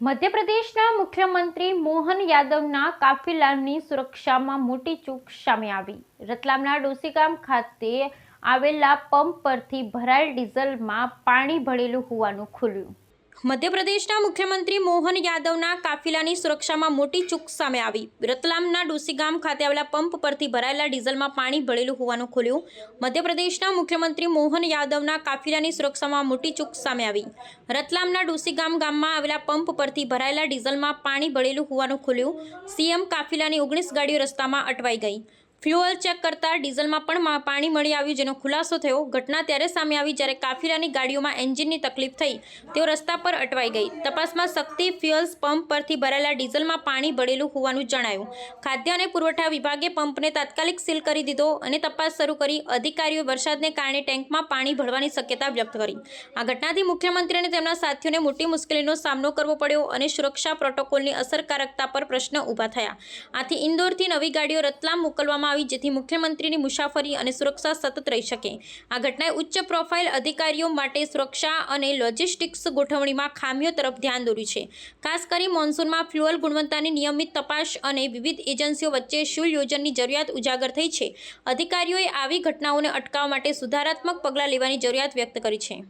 મધ્યપ્રદેશના મુખ્યમંત્રી મોહન યાદવના કાફિલાની સુરક્ષામાં મોટી ચૂક સામે આવી. રતલામના ડોસીગામ ખાતે આવેલા પંપ પરથી ભરાયેલ ડીઝલમાં પાણી ભરેલું હોવાનું ખુલ્યું. મધ્યપ્રદેશના મુખ્યમંત્રી મોહન યાદવના કાફિલાની સુરક્ષામાં મોટી ચૂક સામે આવી. રતલામના ડોસીગામ ખાતે આવેલા પંપ પરથી ભરાયેલા ડીઝલમાં પાણી ભરેલું હોવાનું ખુલ્યું. મધ્યપ્રદેશના મુખ્યમંત્રી મોહન યાદવના કાફિલાની સુરક્ષામાં મોટી ચૂક સામે આવી. રતલામના ડોસીગામ ગામમાં આવેલા પંપ પરથી ભરાયેલા ડીઝલમાં પાણી ભરેલું હોવાનું ખુલ્યું. સીએમ કાફિલાની ઓગણીસ ગાડીઓ રસ્તામાં અટવાઈ ગઈ. ફ્યુઅલ ચેક કરતા ડીઝલમાં પણ પાણી મળી આવ્યું જેનો ખુલાસો થયો. ઘટના ત્યારે સામે આવી જ્યારે કાફિલાની ગાડીઓમાં એન્જિનની તકલીફ થઈ. તેઓ રસ્તા પર અટવાઈ ગઈ. તપાસમાં શક્તિ ફ્યુઅલ્સ પંપ પરથી ભરાયેલા ડીઝલમાં પાણી ભરેલું હોવાનું જણાયું. ખાદ્ય અને પુરવઠા વિભાગે પંપને તાત્કાલિક સીલ કરી દીધો અને તપાસ શરૂ કરી. અધિકારીઓ વરસાદને કારણે ટેન્કમાં પાણી ભરવાની શક્યતા વ્યક્ત કરી. આ ઘટનાથી મુખ્યમંત્રી અને તેમના સાથીઓને મોટી મુશ્કેલીનો સામનો કરવો પડ્યો અને સુરક્ષા પ્રોટોકોલની અસરકારકતા પર પ્રશ્ન ઊભા થયા. આથી ઇન્દોરથી નવી ગાડીઓ રતલામ મોકલવામાં આવી, જેથી મુખ્યમંત્રીની મુસાફરી અને સુરક્ષા સતત રહી શકે. આ ઘટનાએ ઉચ્ચ પ્રોફાઇલ અધિકારીઓ માટે સુરક્ષા અને લોજિસ્ટિક્સ ગોઠવણીમાં ખામીઓ તરફ ધ્યાન દોર્યું છે. ખાસ કરી મોન્સૂનમાં ફ્યુઅલ ગુણવત્તાની નિયમિત તપાસ અને વિવિધ એજન્સીઓ વચ્ચે શુલ યોજનની જરૂરિયાત ઉજાગર થઈ છે. અધિકારીઓએ આવી ઘટનાઓને અટકાવવા માટે સુધારાત્મક પગલાં લેવાની જરૂરિયાત વ્યક્ત કરી છે.